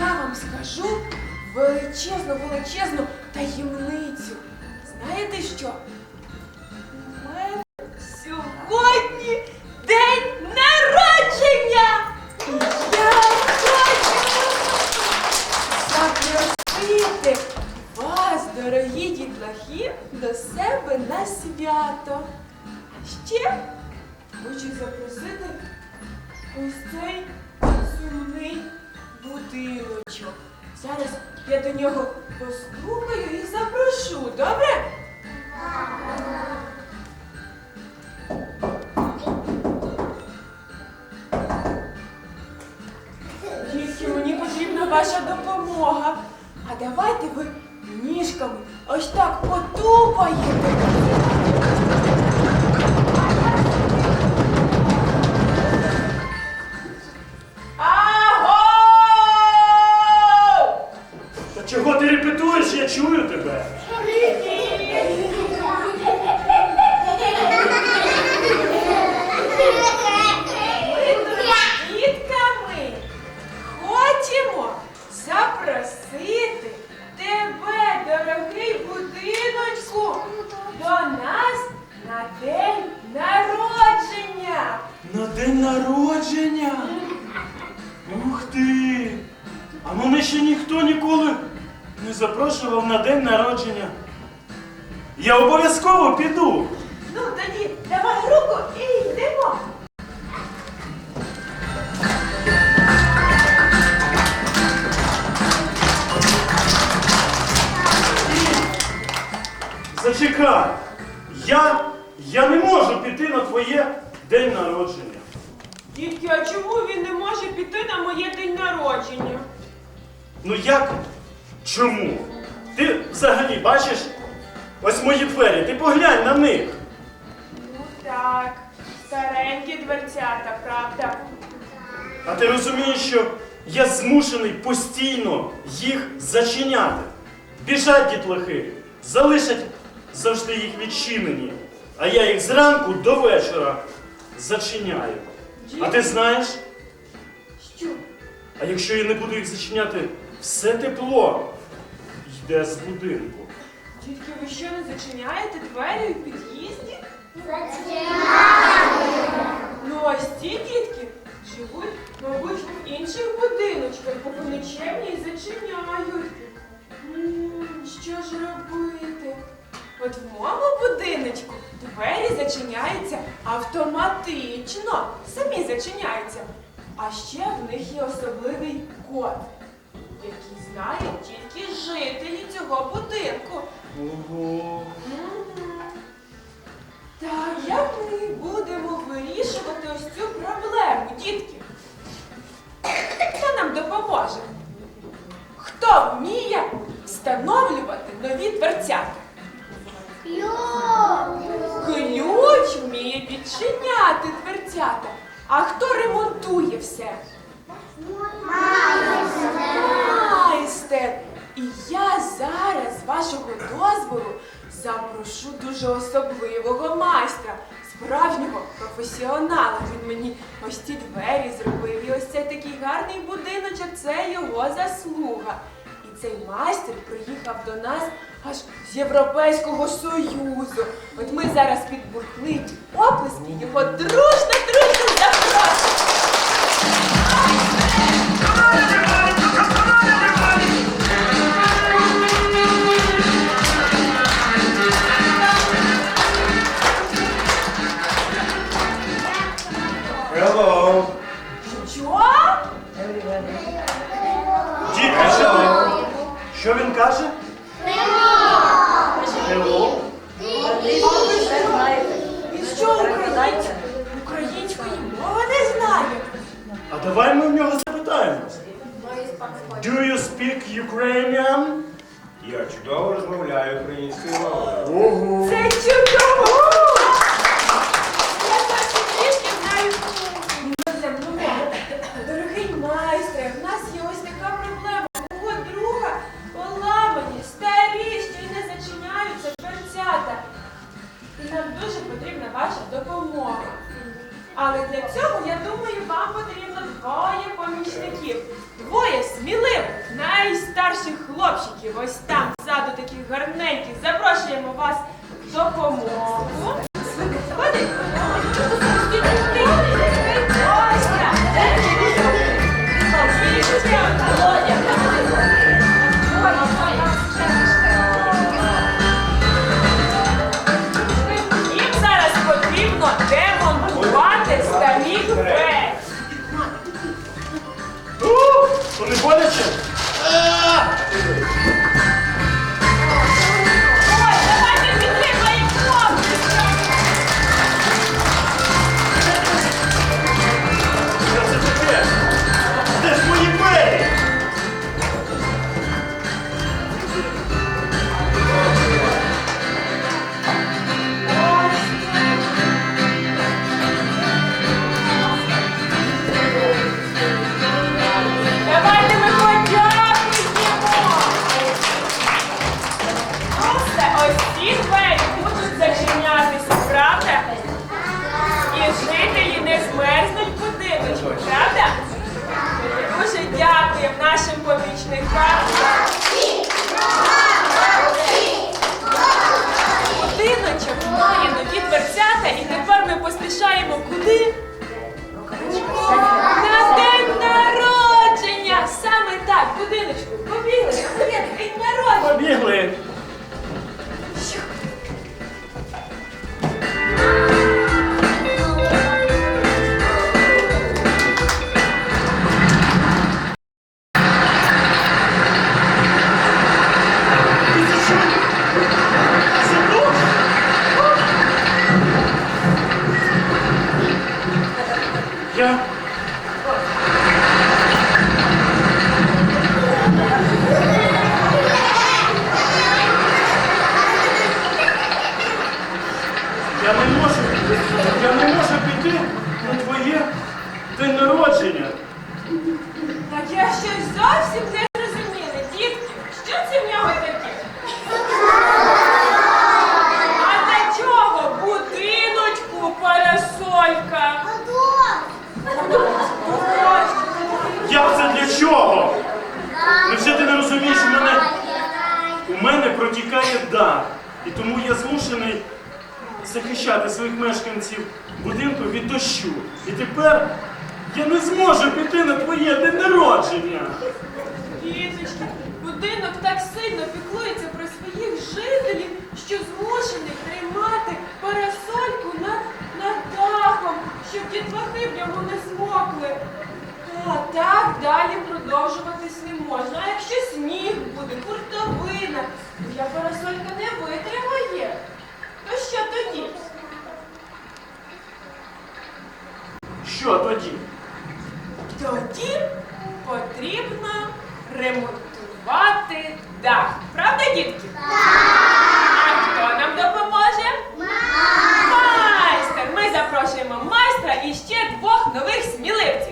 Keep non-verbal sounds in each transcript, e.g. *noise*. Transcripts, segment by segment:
я вам скажу величезну, величезну таємницю. Знаєте що? Я до нього постукаю і запрошу, добре? Обов'язково піду. Ну тоді давай руку і йдемо. Зачекай. Я, я не можу піти на твоє день народження. Дітки, а чому він не може піти на моє день народження? Ну як? Чому? Ти взагалі бачиш ось мої двері, ти поглянь на них. Ну так, старенькі дверцята, правда? А ти розумієш, що я змушений постійно їх зачиняти. Біжать дітлахи, залишать завжди їх відчинені. А я їх зранку до вечора зачиняю. А ти знаєш, Що? а якщо я не буду їх зачиняти, все тепло йде з будинку. Дітки, ви що не зачиняєте двері у під'їзді? Ну ось ці дітки живуть, мабуть, в інших будиночках, бо вони чемні і зачиняють. Що ж робити? От в моєму будиночку двері зачиняються автоматично, самі зачиняються. А ще в них є особливий код, який знають тільки жителі цього будинку. Ого. Ці двері зробив. І ось цей такий гарний будиночок це його заслуга. І цей майстер приїхав до нас аж з Європейського Союзу. От ми зараз під бурхливі оплески його дружно, давай ми в нього запитаємось. Do you speak Ukrainian? Я чудово розмовляю українською мовою. Ого. Це чудово! Я перше трішки знаю мову. Дорогий майстре, в нас є ось така проблема. Мого друга поламані, старі, що й не зачиняються дверцята. І нам дуже потрібна ваша допомога. Але для цього, я думаю, вам потрібно двоє помічників. Двоє сміливих, найстарших хлопчиків. Ось там ззаду таких гарненьких. Запрошуємо вас в допомогу. Ходить. Змерзнуть будиночку, правда? Дуже дякуємо нашим помічникам. Будиночок має нові дверцята, і тепер ми поспішаємо куди? На день народження! Саме так, будиночку, побігли, день народження! Побігли. Захищати своїх мешканців будинку від дощу. І тепер я не зможу піти на твоє день народження. Діточки, будинок так сильно піклується про своїх жителів, що змушений тримати парасольку над, над дахом, щоб дітлахи в ньому не змокли. А так далі продовжуватись не можна. А якщо сніг буде, хуртовина, моя парасолька не витримає. То що тоді? Що тоді? Тоді потрібно ремонтувати дах. Правда, дітки? А хто нам допоможе? Майстер! Ми запрошуємо майстра і ще двох нових сміливців.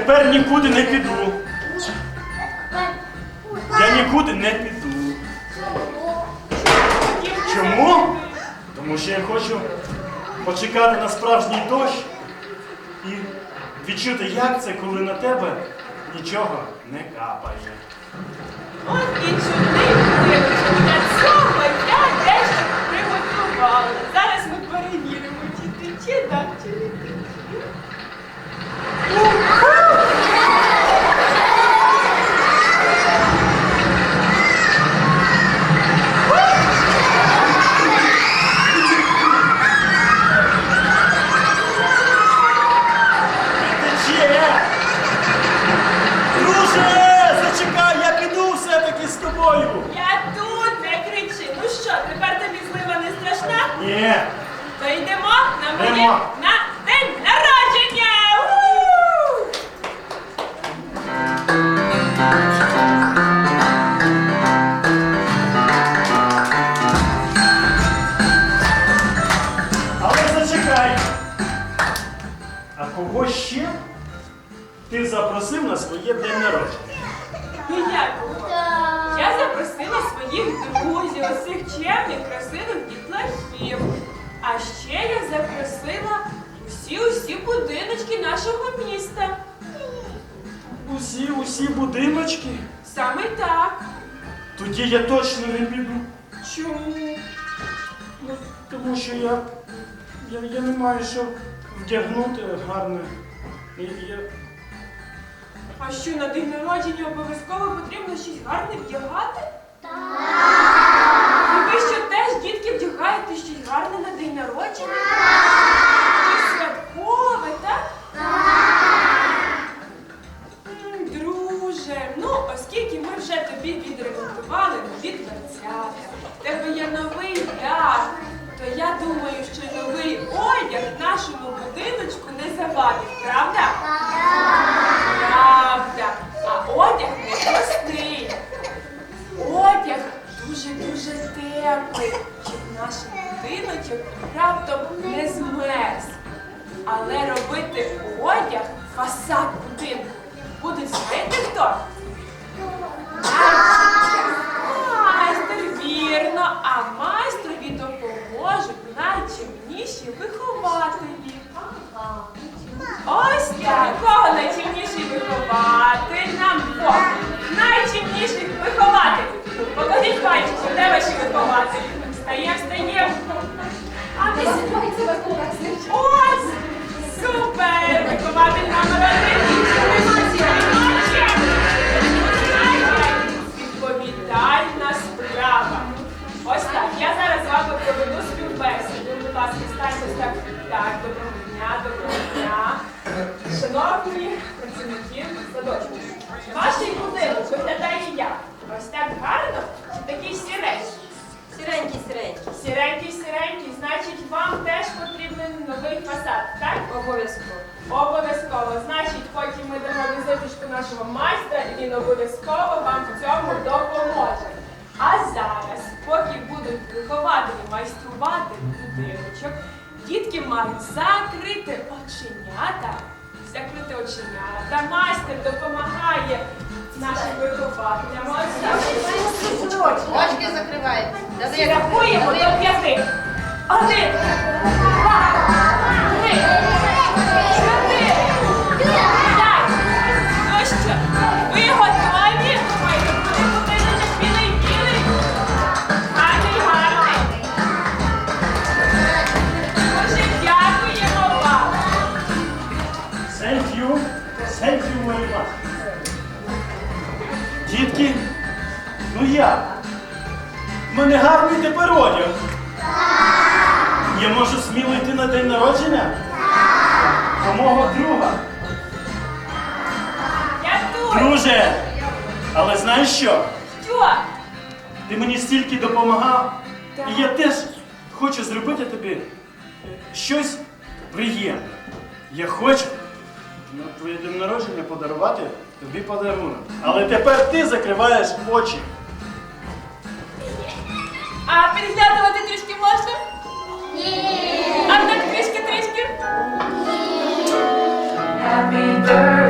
Тепер нікуди не піду. Я нікуди не піду. Чому? Тому що я хочу почекати на справжній дощ і відчути, як це, коли на тебе нічого не капає. От і чудний. Для цього я дещо приготувала. Зараз ми перевіримо, чи тече так, чи не тече. Ти запросив на своє день народження? Ну як? Я запросила своїх друзів, усіх чемних, красивих дітлахів. А ще я запросила усі-усі будиночки нашого міста. Усі, усі будиночки? Саме так. Тоді я точно не піду. Чому? Ну, тому що я, я, я не маю що вдягнути гарне. І я... А що на день народження обов'язково потрібно щось гарне вдягати? Так. Робити одяг, фасад будинку будуть знаєте хто? Майстер, вірно, а майстрові допоможуть найчимніші вихователі. Ось так, кого найчимніший вихователь нам двох. Найчимніший вихователь. Покажіть пальчиком, де ваші вихователі? Встаєм, встаєм. А ми Ось! Супер! Вихователь номер. Відповідальна справа. Ось так. Я зараз з вами проведу співбесіду. Будь ласка, станьте так. Так, доброго дня, доброго дня. Шановні працівники садочку. Ваш будинок виглядає як? Ось так гарно чи такий сіренький? Сіренький, сіренький. Сіренький, значить вам теж потрібен новий фасад, так? Обов'язково. Обов'язково. Значить, потім ми дамо візиточку нашого майстра, і він обов'язково вам в цьому допоможе. А зараз, поки будуть вихователі майструвати будиночок, дітки мають закрити оченята. Закрити оченята. Майстер допомагає нашим вихователям. Очки закривають. Рахуємо до п'яти. Один, два, три, ну як? В мене гарний тепер одяг. Я можу сміло йти на день народження? До мого друга. Я тут. Друже! Але знаєш що? Що? Ти мені стільки допомагав, Так. і я теж хочу зробити тобі щось приємне. Я хочу на твоє день народження подарувати тобі подарунок. Але тепер ти закриваєш очі. А підглядувати трішки можна? Ні. А так трішки, трішки? Happy birthday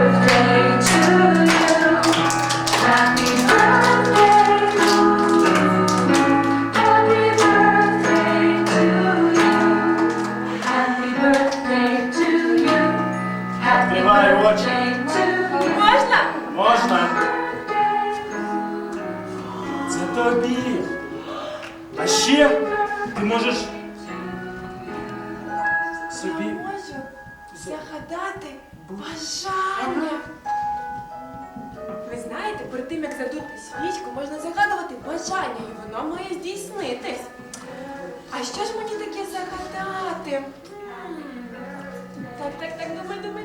перед тим як задути свічку, можна загадувати бажання, і воно має здійснитись. А що ж мені таке загадати? Так, так, так, давай, давай,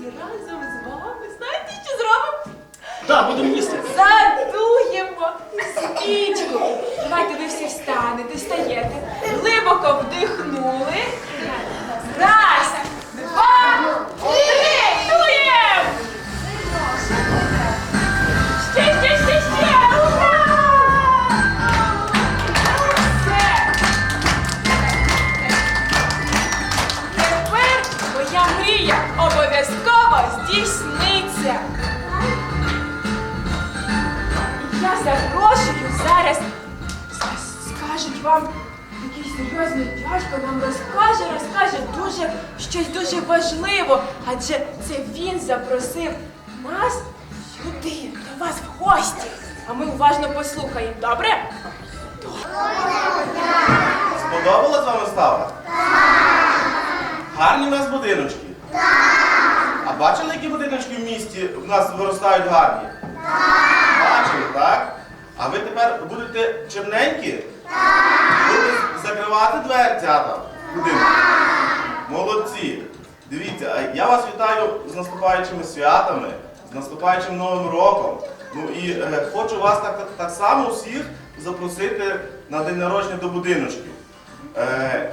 всі разом з вами, серйозний дядько нам розкаже, розкаже дуже щось дуже важливо. Адже це він запросив нас сюди, до вас в гості. А ми уважно послухаємо, добре? Сподобалась вам вистава? Гарні в нас будиночки? А бачили, які будиночки в місті в нас виростають гарні? Бачили, так? А ви тепер будете чимненькі? Будете закривати дверцята в будинок? Молодці! Дивіться, я вас вітаю з наступаючими святами, з наступаючим Новим роком. Ну і е, хочу вас так, так, так само всіх запросити на день народження до будиночків. Е,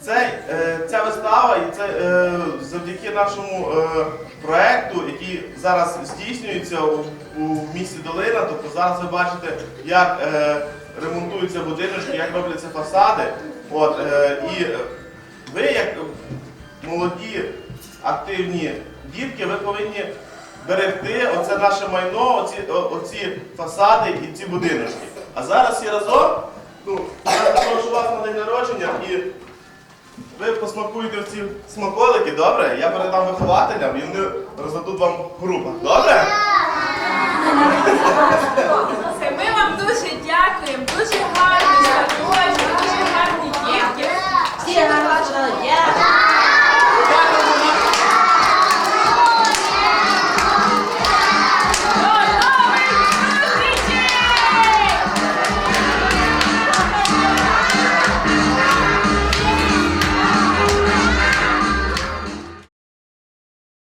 цей, е, ця вистава і це е, завдяки нашому е, проекту, який зараз здійснюється у, у місті Долина. Тобто зараз ви бачите, як е, ремонтуються будиночки, як робляться фасади. От, е, і ви, як молоді, активні дітки, ви повинні берегти оце наше майно, оці, о- оці фасади і ці будиночки. А зараз всі разом, ну, я запрошу вас на день народження і ви посмакуєте в ці смаколики, добре? Я передам вихователям і вони роздадуть вам в групах. Добре? *laughs* *laughs* Дякуємо, дуже гарні садочки, дуже гарні дітки. Всі гарно.